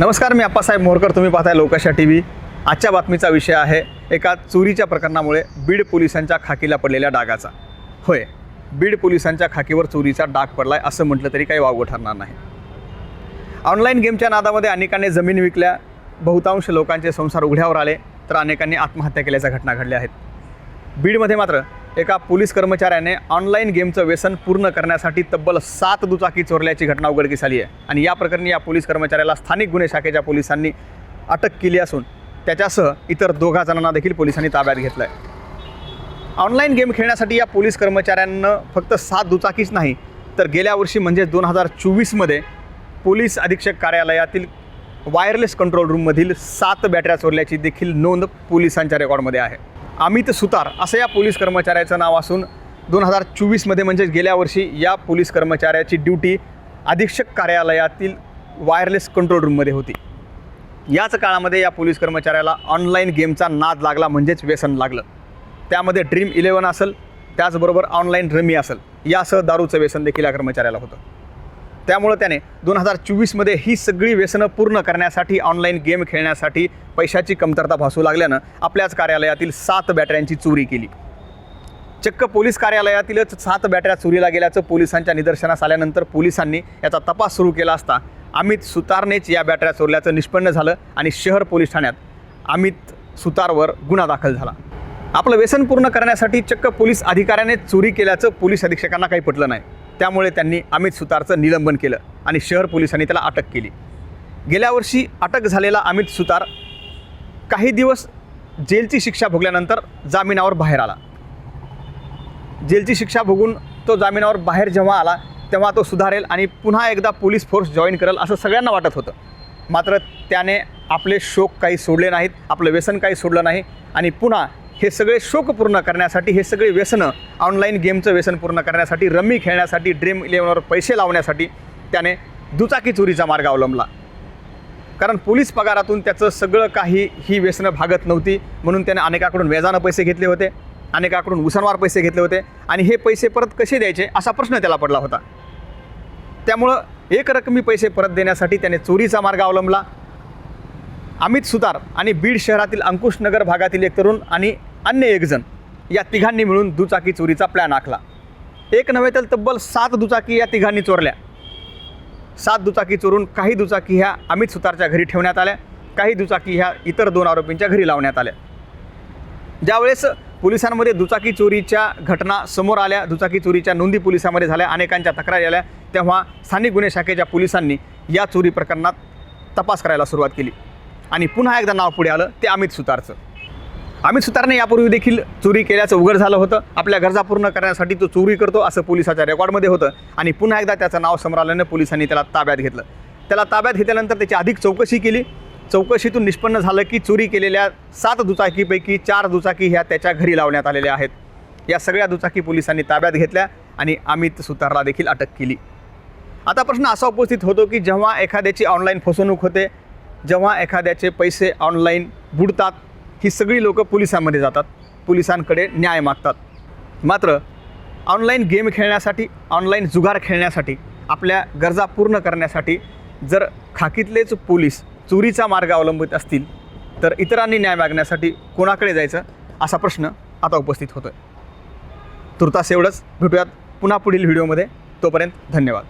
नमस्कार मी अप्पासाहेब मोरकर. तुम्ही पाहताय लोकाशा टी व्ही. आजच्या बातमीचा विषय आहे एका चोरीच्या प्रकरणामुळे बीड पोलिसांच्या खाकीला पडलेल्या डागाचा. होय बीड पोलिसांच्या खाकीवर चोरीचा डाग पडलाय असं म्हटलं तरी काही वावगं ठरणार नाही. ऑनलाईन गेमच्या नादामध्ये अनेकांनी जमीन विकल्या बहुतांश लोकांचे संसार उघड्यावर आले तर अनेकांनी आत्महत्या केल्याच्या घटना घडल्या आहेत. बीडमध्ये मात्र एका पोलीस कर्मचाऱ्याने ऑनलाईन गेमचं व्यसन पूर्ण करण्यासाठी तब्बल सात दुचाकी चोरल्याची घटना उघडकीस आली आहे. आणि या प्रकरणी या पोलीस कर्मचाऱ्याला स्थानिक गुन्हे शाखेच्या पोलिसांनी अटक केली असून त्याच्यासह इतर दोघा जणांना देखील पोलिसांनी ताब्यात घेतलं आहे ऑनलाईन गेम खेळण्यासाठी या पोलीस कर्मचाऱ्यांनं फक्त सात दुचाकीच नाही तर गेल्या वर्षी म्हणजे दोन हजार चोवीसमध्ये पोलीस अधीक्षक कार्यालयातील वायरलेस कंट्रोल रूममधील सात बॅटऱ्या चोरल्याची देखील नोंद पोलिसांच्या रेकॉर्डमध्ये आहे. अमित सुतार असं या पोलीस कर्मचाऱ्याचं नाव असून दोन हजार चोवीसमध्ये म्हणजेच गेल्या वर्षी या पोलीस कर्मचाऱ्याची ड्युटी अधीक्षक कार्यालयातील वायरलेस कंट्रोल रूममध्ये होती. याच काळामध्ये या पोलीस कर्मचाऱ्याला ऑनलाईन गेमचा नाद लागला म्हणजेच व्यसन लागलं. त्यामध्ये ड्रीम इलेवन असेल त्याचबरोबर ऑनलाईन रमी असेल. यासह दारूचं व्यसन देखील या कर्मचाऱ्याला होतं. त्यामुळं त्याने दोन हजार चोवीसमध्ये ही सगळी व्यसनं पूर्ण करण्यासाठी ऑनलाईन गेम खेळण्यासाठी पैशाची कमतरता भासू लागल्यानं आपल्याच कार्यालयातील सात बॅटऱ्यांची चोरी केली. चक्क पोलीस कार्यालयातीलच सात बॅटऱ्या चोरीला गेल्याचं पोलिसांच्या निदर्शनास आल्यानंतर पोलिसांनी याचा तपास सुरू केला असता अमित सुतारनेच या बॅटऱ्या चोरल्याचं निष्पन्न झालं आणि शहर पोलीस ठाण्यात अमित सुतारवर गुन्हा दाखल झाला. आपलं व्यसन पूर्ण करण्यासाठी चक्क पोलीस अधिकाऱ्याने चोरी केल्याचं पोलीस अधीक्षकांना काही पटलं नाही. त्यामुळे त्यांनी अमित सुतारचं निलंबन केलं आणि शहर पोलिसांनी त्याला अटक केली. गेल्या वर्षी अटक झालेला अमित सुतार काही दिवस जेलची शिक्षा भोगल्यानंतर जामिनावर बाहेर आला. जेलची शिक्षा भोगून तो जामिनावर बाहेर जेव्हा आला तेव्हा तो सुधारेल आणि पुन्हा एकदा पोलीस फोर्स जॉईन करेल असं सगळ्यांना वाटत होतं. मात्र त्याने आपले शोक काही सोडले नाहीत आपलं व्यसन काही सोडलं नाही आणि पुन्हा हे सगळे शोक पूर्ण करण्यासाठी हे सगळे व्यसनं ऑनलाईन गेमचं व्यसन पूर्ण करण्यासाठी रम्मी खेळण्यासाठी ड्रीम इलेवनवर पैसे लावण्यासाठी त्याने दुचाकी चोरीचा मार्ग अवलंबला. कारण पोलीस पगारातून त्याचं सगळं काही ही व्यसनं भागत नव्हती म्हणून त्याने अनेकाकडून व्याजानं पैसे घेतले होते अनेकाकडून उसनवार पैसे घेतले होते आणि हे पैसे परत कसे द्यायचे असा प्रश्न त्याला पडला होता. त्यामुळं एक रकमी पैसे परत देण्यासाठी त्याने चोरीचा मार्ग अवलंबला अमित सुतार आणि बीड शहरातील अंकुशनगर भागातील एक तरुण आणि अन्य एकजण या तिघांनी मिळून दुचाकी चोरीचा प्लॅन आखला. एक नव्हे तर तब्बल सात दुचाकी या तिघांनी चोरल्या. सात दुचाकी चोरून काही दुचाकी ह्या अमित सुतारच्या घरी ठेवण्यात आल्या काही दुचाकी ह्या इतर दोन आरोपींच्या घरी लावण्यात आल्या. ज्यावेळेस पोलिसांमध्ये दुचाकी चोरीच्या घटना समोर आल्या दुचाकी चोरीच्या नोंदी पोलिसांमध्ये झाल्या अनेकांच्या तक्रारी आल्या तेव्हा स्थानिक गुन्हे शाखेच्या पोलिसांनी या चोरी प्रकरणात तपास करायला सुरुवात केली. आणि पुन्हा एकदा नाव पुढे आलं ते अमित सुतारचं. अमित सुतारने यापूर्वी देखील चोरी केल्याचं उघड झालं होतं. आपल्या गरजा पूर्ण करण्यासाठी तो चोरी करतो असं पोलिसाच्या रेकॉर्डमध्ये होतं. आणि पुन्हा एकदा त्याचं नाव समोर आल्यानं पोलिसांनी त्याला ताब्यात घेतलं. त्याला ताब्यात घेतल्यानंतर त्याची अधिक चौकशी केली. चौकशीतून निष्पन्न झालं की चोरी केलेल्या सात दुचाकीपैकी चार दुचाकी ह्या त्याच्या घरी लावण्यात आलेल्या आहेत. या सगळ्या दुचाकी पोलिसांनी ताब्यात घेतल्या आणि अमित सुतारला देखील अटक केली. आता प्रश्न असा उपस्थित होतो की जेव्हा एखाद्याची ऑनलाईन फसवणूक होते जेव्हा एखाद्याचे पैसे ऑनलाईन बुडतात ही सगळी लोकं पोलिसांमध्ये जातात. पोलिसांकडे न्याय मागतात. मात्र ऑनलाईन गेम खेळण्यासाठी ऑनलाईन जुगार खेळण्यासाठी आपल्या गरजा पूर्ण करण्यासाठी जर खाकीतलेच पोलीस चोरीचा मार्ग अवलंबित असतील तर इतरांनी न्याय मागण्यासाठी कोणाकडे जायचं? असा प्रश्न आता उपस्थित होतो आहे तुर्तास एवढंच. भेटूयात पुन्हा पुढील व्हिडिओमध्ये. तोपर्यंत धन्यवाद.